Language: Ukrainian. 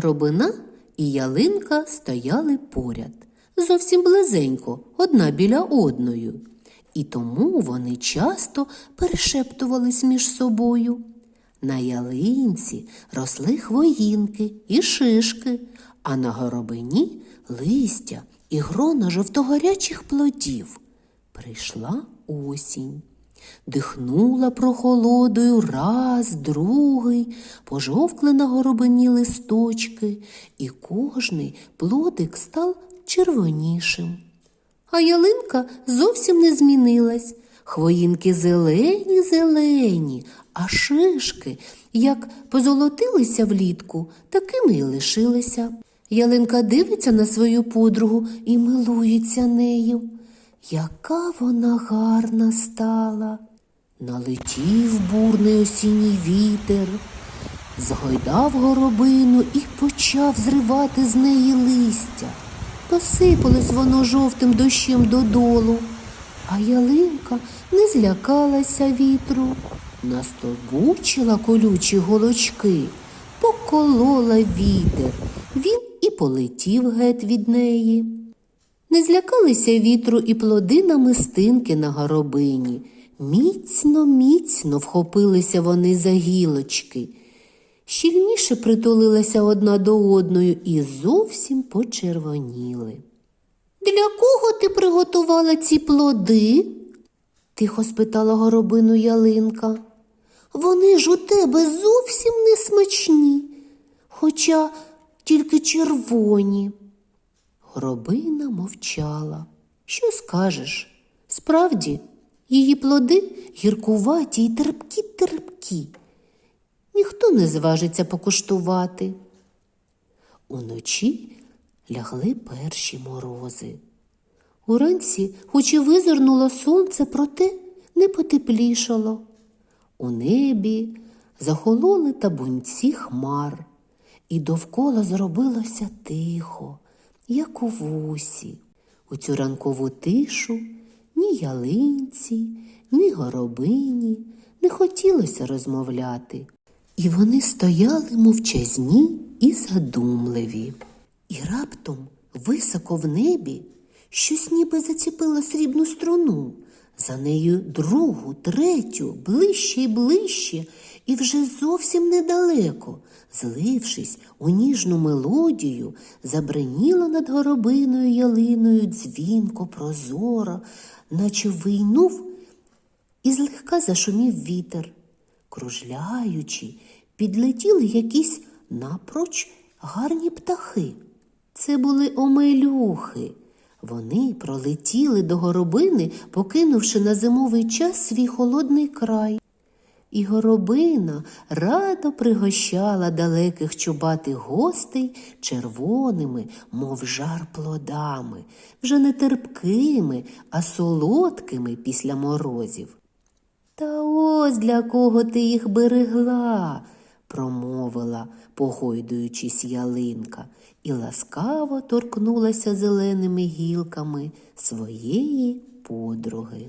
Горобина і ялинка стояли поряд, зовсім близенько, одна біля одної. І тому вони часто перешептувались між собою. На ялинці росли хвоїнки і шишки, а на горобині листя і грона жовтогорячих плодів. Прийшла осінь. Дихнула прохолодою раз, другий, пожовкли на горобині листочки, і кожний плодик став червонішим. А ялинка зовсім не змінилась. Хвоїнки зелені, зелені, а шишки, як позолотилися влітку, такими й лишилися. Ялинка дивиться на свою подругу і милується нею. Яка вона гарна стала. Налетів бурний осінній вітер, згойдав горобину і почав зривати з неї листя. Посипалось воно жовтим дощем додолу, а ялинка не злякалася вітру, настовбучила колючі голочки, поколола вітер. Він і полетів геть від неї. Не злякалися вітру і плоди намистинки на горобині. Міцно, міцно вхопилися вони за гілочки. Щільніше притулилися одна до одної і зовсім почервоніли. Для кого ти приготувала ці плоди? тихо спитала горобину ялинка. Вони ж у тебе зовсім не смачні, хоча тільки червоні. Горобина мовчала. Що скажеш? Справді, її плоди гіркуваті й терпкі терпкі. Ніхто не зважиться покуштувати. Уночі лягли перші морози. Уранці, хоч і визирнуло сонце, проте не потеплішало. У небі захололи табунці хмар, і довкола зробилося тихо, як у вусі. У цю ранкову тишу ні ялинці, ні горобині не хотілося розмовляти. І вони стояли мовчазні і задумливі. І раптом високо в небі щось ніби заціпило срібну струну. За нею другу, третю, ближче і ближче, і вже зовсім недалеко, злившись у ніжну мелодію, забриніло над горобиною ялиною дзвінко, прозоро, наче вийнув і злегка зашумів вітер. Кружляючи, підлетіли якісь напроч гарні птахи. Це були омелюхи. Вони пролетіли до горобини, покинувши на зимовий час свій холодний край. І горобина радо пригощала далеких чубатих гостей червоними, мов жар плодами, вже не терпкими, а солодкими після морозів. Та ось для кого ти їх берегла, промовила, погойдуючись ялинка, і ласкаво торкнулася зеленими гілками своєї подруги.